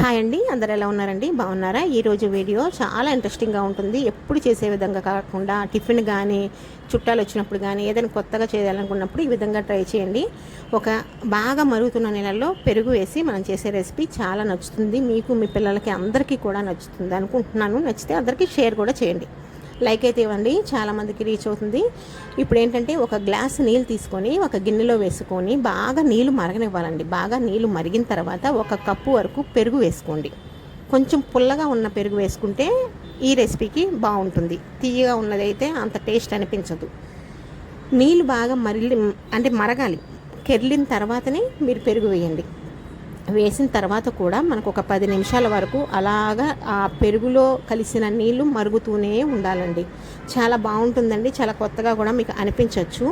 Hi అండి అందరు ఎలా ఉన్నారండి? బాగున్నారా? ఈరోజు వీడియో చాలా ఇంట్రెస్టింగ్గా ఉంటుంది. ఎప్పుడు చేసే విధంగా కాకుండా టిఫిన్ కానీ చుట్టాలు వచ్చినప్పుడు కానీ ఏదైనా కొత్తగా చేయాలనుకున్నప్పుడు ఈ విధంగా ట్రై చేయండి. ఒక బాగా మరుగుతున్న నెలల్లో పెరుగు వేసి మనం చేసే రెసిపీ చాలా నచ్చుతుంది. మీకు మీ పిల్లలకి అందరికీ కూడా నచ్చుతుంది అనుకుంటున్నాను. నచ్చితే అందరికీ షేర్ కూడా చేయండి. లైక్ అయితే ఇవ్వండి చాలామందికి రీచ్ అవుతుంది. ఇప్పుడు ఏంటంటే ఒక గ్లాస్ నీళ్ళు తీసుకొని ఒక గిన్నెలో వేసుకొని బాగా నీళ్ళు మరగనివ్వాలండి. బాగా నీళ్ళు మరిగిన తర్వాత ఒక కప్పు వరకు పెరుగు వేసుకోండి. కొంచెం పుల్లగా ఉన్న పెరుగు వేసుకుంటే ఈ రెసిపీకి బాగుంటుంది. తీయగా ఉన్నదైతే అంత టేస్ట్ అనిపించదు. నీళ్ళు బాగా మరిలి అంటే మరగాలి. కెర్లిన తర్వాతనే మీరు పెరుగు వేయండి. వేసిన తర్వాత కూడా మనకు ఒక పది నిమిషాల వరకు అలాగా ఆ పెరుగులో కలిసిన నీళ్ళు మరుగుతూనే ఉండాలండి. చాలా బాగుంటుందండి. చాలా కొత్తగా కూడా మీకు అనిపించవచ్చు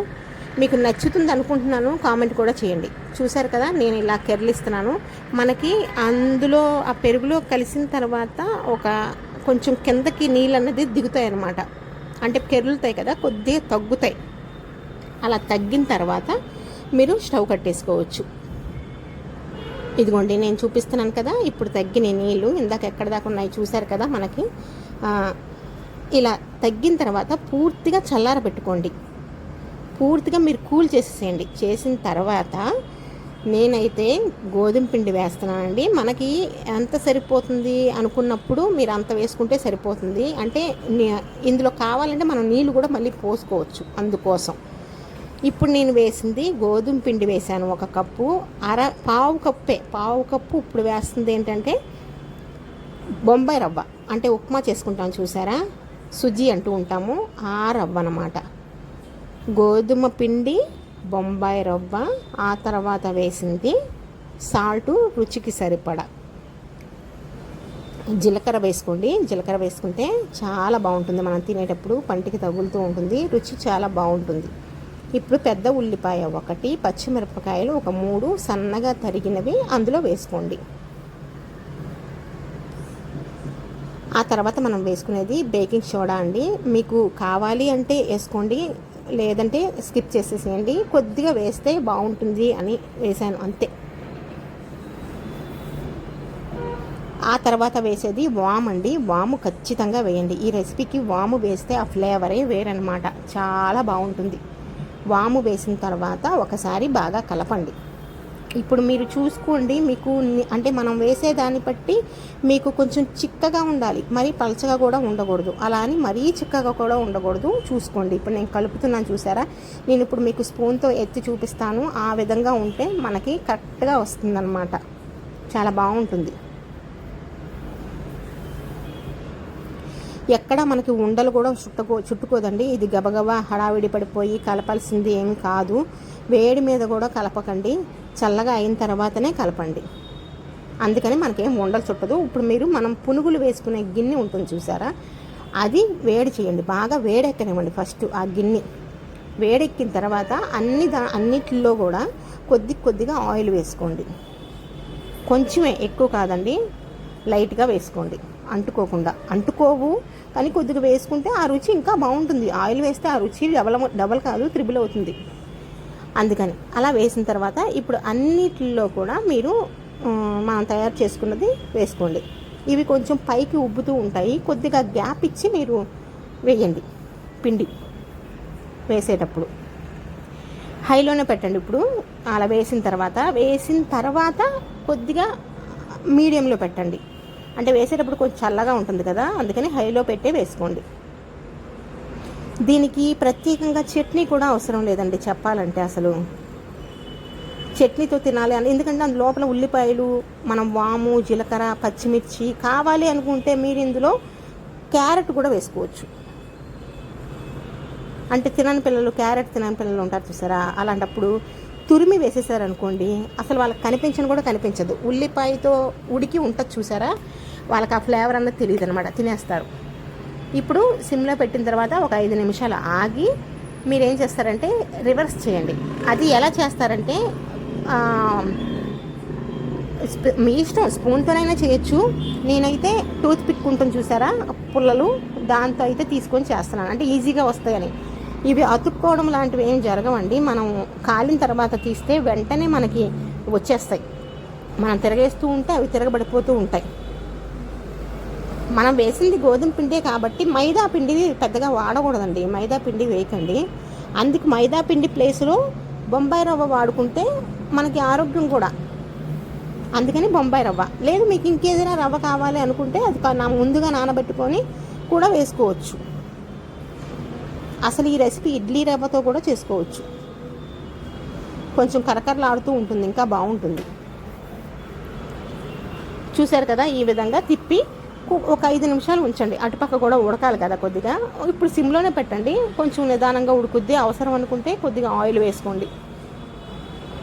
మీకు నచ్చుతుంది అనుకుంటున్నాను కామెంట్ కూడా చేయండి. చూసారు కదా నేను ఇలా కెరలిస్తున్నాను మనకి అందులో ఆ పెరుగులో కలిసిన తర్వాత ఒక కొంచెం కిందకి నీళ్ళు అన్నది దిగుతాయి అన్నమాట అంటే కెరులుతాయి కదా కొద్దిగా తగ్గుతాయి. అలా తగ్గిన తర్వాత మీరు స్టవ్ కట్టేసుకోవచ్చు. ఇదిగోండి నేను చూపిస్తున్నాను కదా ఇప్పుడు తగ్గిన నీళ్ళు ఇందాక ఎక్కడ దాకా ఉన్నాయి చూశారు కదా మనకి. ఇలా తగ్గిన తర్వాత పూర్తిగా చల్లార పెట్టుకోండి. పూర్తిగా మీరు కూల్ చేసేసేయండి. చేసిన తర్వాత నేనైతే గోధుమ పిండి వేస్తున్నానండి. మనకి ఎంత సరిపోతుంది అనుకున్నప్పుడు మీరు అంత వేసుకుంటే సరిపోతుంది. అంటే ఇందులో కావాలంటే మనం నీళ్ళు కూడా మళ్ళీ పోసుకోవచ్చు అందుకోసం. ఇప్పుడు నేను వేసింది గోధుమ పిండి వేసాను ఒక కప్పు. అర పావు కప్పే పావు కప్పు ఇప్పుడు వేస్తుంది ఏంటంటే బొంబాయి రవ్వ. అంటే ఉప్మా చేసుకుంటాం చూసారా? సుజీ అంటూ ఉంటాము. ఆ రవ్వ అన్నమాట. గోధుమ పిండి బొంబాయి రవ్వ ఆ తర్వాత వేసింది సాల్టు రుచికి సరిపడా. జీలకర్ర వేసుకోండి. జీలకర్ర వేసుకుంటే చాలా బాగుంటుంది. మనం తినేటప్పుడు పంటికి తగులుతూ ఉంటుంది. రుచి చాలా బాగుంటుంది. ఇప్పుడు పెద్ద ఉల్లిపాయ ఒకటి పచ్చిమిరపకాయలు ఒక మూడు సన్నగా తరిగినవి అందులో వేసుకోండి. ఆ తర్వాత మనం వేసుకునేది బేకింగ్ సోడా అండి. మీకు కావాలి అంటే వేసుకోండి లేదంటే స్కిప్ చేసేసేయండి. కొద్దిగా వేస్తే బాగుంటుంది అని వేసాను అంతే. ఆ తర్వాత వేసేది వామ్ అండి. వాము ఖచ్చితంగా వేయండి. ఈ రెసిపీకి వాము వేస్తే ఆ ఫ్లేవరే వేరనమాట చాలా బాగుంటుంది. వాము వేసిన తర్వాత ఒకసారి బాగా కలపండి. ఇప్పుడు మీరు చూసుకోండి మీకు అంటే మనం వేసేదాన్ని బట్టి మీకు కొంచెం చిక్కగా ఉండాలి. మరీ పలచగా కూడా ఉండకూడదు. అలా అని మరీ చిక్కగా కూడా ఉండకూడదు. చూసుకోండి. ఇప్పుడు నేను కలుపుతున్నాను చూసారా? నేను ఇప్పుడు మీకు స్పూన్తో ఎత్తి చూపిస్తాను. ఆ విధంగా ఉంటే మనకి కరెక్ట్గా వస్తుందన్నమాట. చాలా బాగుంటుంది. ఎక్కడ మనకి ఉండలు కూడా చుట్టుకో చుట్టుకోదండి. ఇది గబగబా హడావిడి పడిపోయి కలపాల్సింది ఏం కాదు. వేడి మీద కూడా కలపకండి. చల్లగా అయిన తర్వాతనే కలపండి. అందుకని మనకేం ఉండలు చుట్టదు. ఇప్పుడు మీరు మనం పునుగులు వేసుకునే గిన్నె ఉంటుంది చూసారా? అది వేడి చేయండి. బాగా వేడెక్కనివ్వండి ఫస్ట్ ఆ గిన్నె. వేడెక్కిన తర్వాత అన్ని దా అన్నిటిలో కూడా కొద్ది కొద్దిగా ఆయిల్ వేసుకోండి. కొంచెమే ఎక్కువ కాదండి. లైట్గా వేసుకోండి. అంటుకోకుండా. అంటుకోవు కానీ కొద్దిగా వేసుకుంటే ఆ రుచి ఇంకా బాగుంటుంది. ఆయిల్ వేస్తే ఆ రుచి డబల్ డబల్ కాదు త్రిబుల్ అవుతుంది. అందుకని అలా వేసిన తర్వాత ఇప్పుడు అన్నిటిలో కూడా మీరు మనం తయారు చేసుకున్నది వేసుకోండి. ఇవి కొంచెం పైకి ఉబ్బుతూ ఉంటాయి. కొద్దిగా గ్యాప్ ఇచ్చి మీరు వేయండి. పిండి వేసేటప్పుడు. హైలోనే పెట్టండి ఇప్పుడు. అలా వేసిన తర్వాత వేసిన తర్వాత కొద్దిగా మీడియంలో పెట్టండి. అంటే వేసేటప్పుడు కొంచెం చల్లగా ఉంటుంది కదా అందుకని హైలో పెట్టే వేసుకోండి. దీనికి ప్రత్యేకంగా చట్నీ కూడా అవసరం లేదండి చెప్పాలంటే అసలు. చట్నీతో తినాలి అని ఎందుకంటే అందు లోపల ఉల్లిపాయలు మనం వాము జీలకర్ర పచ్చిమిర్చి కావాలి అనుకుంటే మీరు ఇందులో క్యారెట్ కూడా వేసుకోవచ్చు. అంటే తినని పిల్లలు క్యారెట్ తినని పిల్లలు ఉంటారు చూసారా? అలాంటప్పుడు తురిమి వేసేసారనుకోండి అసలు వాళ్ళకి కనిపించను కూడా కనిపించదు. ఉల్లిపాయతో ఉడికి ఉంటుంది చూసారా? వాళ్ళకి ఆ ఫ్లేవర్ అన్నది తెలియదు అనమాట తినేస్తారు. ఇప్పుడు సిమ్లో పెట్టిన తర్వాత ఒక ఐదు నిమిషాలు ఆగి మీరు ఏం చేస్తారంటే రివర్స్ చేయండి. అది ఎలా చేస్తారంటే మీ ఇష్టం స్పూన్తోనైనా చేయొచ్చు. నేనైతే టూత్ పిక్ ఉంటుంది చూసారా? పుల్లలు దాంతో అయితే తీసుకొని చేస్తున్నాను. అంటే ఈజీగా వస్తాయని. ఇవి అతుక్కోవడం లాంటివి ఏం జరగవండి. మనం కాలిన తర్వాత తీస్తే వెంటనే మనకి వచ్చేస్తాయి. మనం తిరగేస్తూ ఉంటే అవి తిరగబడిపోతూ ఉంటాయి. మనం వేసింది గోధుమ పిండే కాబట్టి మైదా పిండిని పెద్దగా వాడకూడదండి. మైదా పిండి వేయకండి. అందుకు మైదా పిండి ప్లేస్లో బొంబాయి రవ్వ వాడుకుంటే మనకి ఆరోగ్యం కూడా. అందుకని బొంబాయి రవ్వ. లేదు మీకు ఇంకేదైనా రవ్వ కావాలి అనుకుంటే అది నా ముందుగా నానబెట్టుకొని కూడా వేసుకోవచ్చు. అసలు ఈ రెసిపీ ఇడ్లీ రవ్వతో కూడా చేసుకోవచ్చు. కొంచెం కరకరలాడుతూ ఉంటుంది ఇంకా బాగుంటుంది. చూశారు కదా ఈ విధంగా తిప్పి కు- ఒక ఐదు నిమిషాలు ఉంచండి. అటుపక్క కూడా ఉడకాలి కదా కొద్దిగా. ఇప్పుడు సిమ్లోనే పెట్టండి. కొంచెం నిదానంగా ఉడుకుద్ది. అవసరం అనుకుంటే కొద్దిగా ఆయిల్ వేసుకోండి.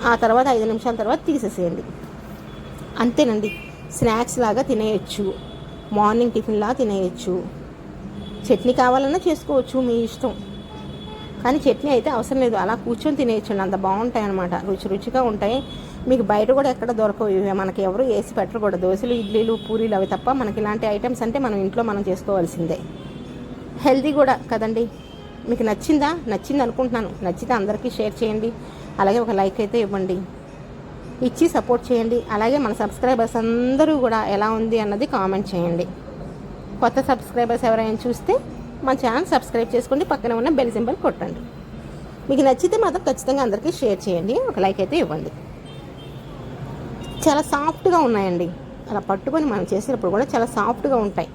ఆ తర్వాత ఐదు నిమిషాల తర్వాత తీసేసేయండి. అంతేనండి. స్నాక్స్ లాగా తినేయచ్చు. మార్నింగ్ టిఫిన్లా తినేయచ్చు. చట్నీ కావాలన్నా చేసుకోవచ్చు మీ ఇష్టం. కానీ చట్నీ అయితే అవసరం లేదు. అలా కూర్చొని తినేయచ్చండి. అంత బాగుంటాయి అనమాట రుచి రుచిగా ఉంటాయి. మీకు బయట కూడా ఎక్కడ దొరకవు. ఇవి మనకి ఎవరు వేసి పెట్టరు కూడా దోశలు ఇడ్లీలు పూరీలు అవి తప్ప మనకి ఇలాంటి ఐటమ్స్ అంటే మనం ఇంట్లో మనం చేసుకోవాల్సిందే. హెల్దీ కూడా కదండి. మీకు నచ్చిందా? నచ్చింది అనుకుంటున్నాను. నచ్చితే అందరికీ షేర్ చేయండి. అలాగే ఒక లైక్ అయితే ఇవ్వండి. ఇచ్చి సపోర్ట్ చేయండి. అలాగే మన సబ్స్క్రైబర్స్ అందరూ కూడా ఎలా ఉంది అన్నది కామెంట్ చేయండి. కొత్త సబ్స్క్రైబర్స్ ఎవరైనా చూస్తే మా ఛానల్ సబ్స్క్రైబ్ చేసుకోండి పక్కన ఉన్న బెల్ సింబల్ కొట్టండి. మీకు నచ్చితే మాత్రం ఖచ్చితంగా అందరికీ షేర్ చేయండి ఒక లైక్ అయితే ఇవ్వండి. చాలా సాఫ్ట్గా ఉన్నాయండి. అలా పట్టుకొని మనం చేసినప్పుడు కూడా చాలా సాఫ్ట్గా ఉంటాయి.